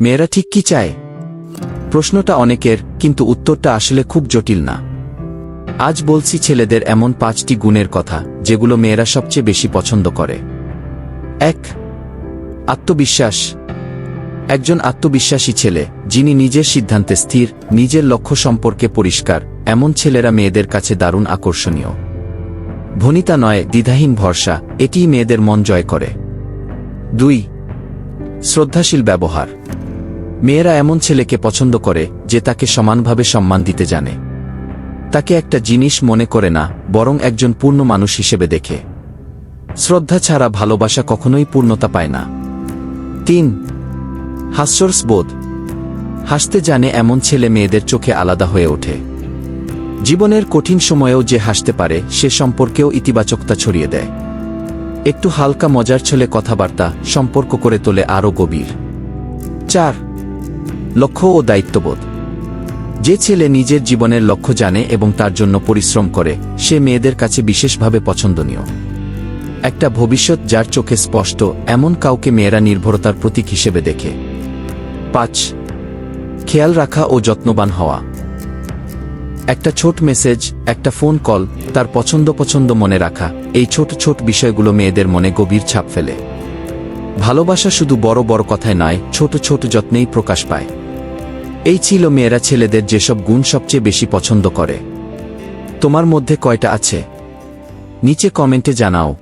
মেয়েরা ঠিক কি চায়? প্রশ্নটা অনেকের, কিন্তু উত্তরটা আসলে খুব জটিল না। আজ বলছি ছেলেদের এমন পাঁচটি গুণের কথা, যেগুলো মেয়েরা সবচেয়ে বেশি পছন্দ করে। এক, আত্মবিশ্বাস। একজন আত্মবিশ্বাসী ছেলে, যিনি নিজের সিদ্ধান্তে স্থির, নিজের লক্ষ্য সম্পর্কে পরিষ্কার, এমন ছেলেরা মেয়েদের কাছে দারুণ আকর্ষণীয়। ভনিতা নয়, দ্বিধাহীন ভরসা, এটিই মেয়েদের মন জয় করে। দুই, শ্রদ্ধাশীল ব্যবহার। মেয়েরা এমন ছেলেকে পছন্দ করে, যে তাকে সমানভাবে সম্মান দিতে জানে। তাকে একটা জিনিস মনে করে না, বরং একজন পূর্ণ মানুষ হিসেবে দেখে। শ্রদ্ধা ছাড়া ভালোবাসা কখনোই পূর্ণতা পায় না। তিন হাস্যরসবোধ হাসতে জানে এমন ছেলে মেয়েদের চোখে আলাদা হয়ে ওঠে। জীবনের কঠিন সময়েও যে হাসতে পারে, সে সম্পর্কেও ইতিবাচকতা ছড়িয়ে দেয়। একটু হালকা মজার ছলে কথাবার্তা সম্পর্ক করে তোলে আরও গভীর। চার লক্ষ্য ও দায়িত্ববোধ। যে ছেলে নিজের জীবনের লক্ষ্য জানে এবং তার জন্য পরিশ্রম করে, সে মেয়েদের কাছে বিশেষভাবে পছন্দনীয়। একটা ভবিষ্যৎ যার চোখে স্পষ্ট, এমন কাউকে মেয়েরা নির্ভরতার প্রতীক হিসেবে দেখে। পাঁচ, খেয়াল রাখা ও যত্নবান হওয়া। একটা ছোট মেসেজ, একটা ফোন কল, তার পছন্দ পছন্দ মনে রাখা, এই ছোট ছোট বিষয়গুলো মেয়েদের মনে গভীর ছাপ ফেলে। ভালোবাসা শুধু বড় বড় কথায় নয়, ছোট ছোট যত্নেই প্রকাশ পায়। এই ছিল মেয়েরা ছেলেদের যেসব গুণ সবচেয়ে বেশি পছন্দ করে। তোমার মধ্যে কয়টা আছে? নিচে কমেন্টে জানাও।